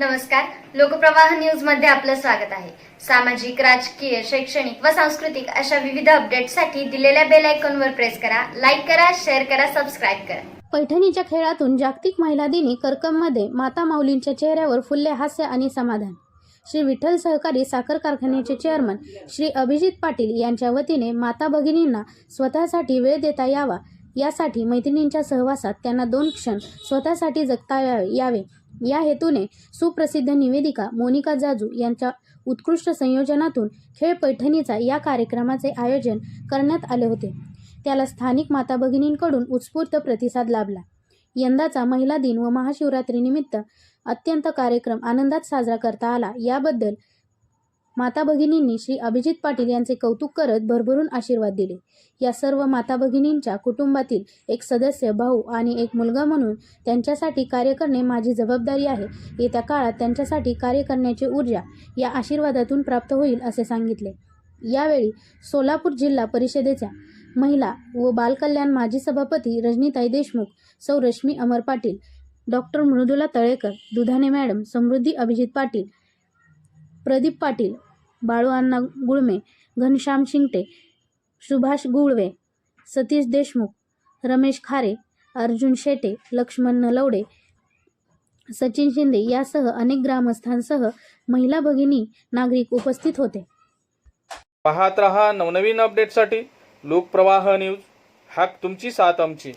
नमस्कार. लोकप्रवाह न्यूजमध्ये आपलं स्वागत आहे. सामाजिक राजकीय शैक्षणिक व सांस्कृतिक अशा विविध अपडेटसाठी दिलेल्या बेल आयकॉनवर प्रेस करा लाईक करा शेअर करा सबस्क्राईब करा. पैठणीच्या खेळातून जागतिक महिला दिनी करकममध्ये माता माऊलींच्या चेहऱ्यावर फुलले हास्य आणि समाधान. श्री विठ्ठल सहकारी साखर कारखान्याचे चेअरमन श्री अभिजित पाटील यांच्या वतीने माता भगिनींना स्वतःसाठी वेळ देता यावा यासाठी मैत्रिणींच्या सहवासात त्यांना दोन क्षण स्वतःसाठी जगता यावे यावे. या हेतूने सुप्रसिद्ध निवेदिका मोनिका जाजू यांच्या उत्कृष्ट संयोजनातून खेळ पैठणीचा या कार्यक्रमाचे आयोजन करण्यात आले होते. त्याला स्थानिक माता भगिनींकडून उत्स्फूर्त प्रतिसाद लाभला. यंदाचा महिला दिन व महाशिवरात्रीनिमित्त अत्यंत कार्यक्रम आनंदात साजरा करता आला. याबद्दल माता भगिनींनी श्री अभिजित पाटील यांचे कौतुक करत भरभरून आशीर्वाद दिले. या सर्व माता भगिनींच्या कुटुंबातील एक सदस्य भाऊ आणि एक मुलगा म्हणून त्यांच्यासाठी कार्य करणे माझी जबाबदारी आहे. येत्या काळात त्यांच्यासाठी कार्य करण्याची ऊर्जा या आशीर्वादातून प्राप्त होईल असे सांगितले. यावेळी सोलापूर जिल्हा परिषदेच्या महिला व बालकल्याण माजी सभापती रजनीताई देशमुख सौ रश्मी अमर पाटील डॉक्टर मृदुला तळेकर दुधाने मॅडम समृद्धी अभिजित पाटील प्रदीप पाटील बाळू अण्णा गुळमे घनश्याम शिंगटे सुभाष गुळवे सतीश देशमुख रमेश खारे अर्जुन शेटे लक्ष्मण नलवडे सचिन शिंदे यासह अनेक ग्रामस्थांसह महिला भगिनी नागरिक उपस्थित होते. पाहत रहा नवनवीन अपडेटसाठी लोकप्रवाह न्यूज. हाक तुमची साथ आमची.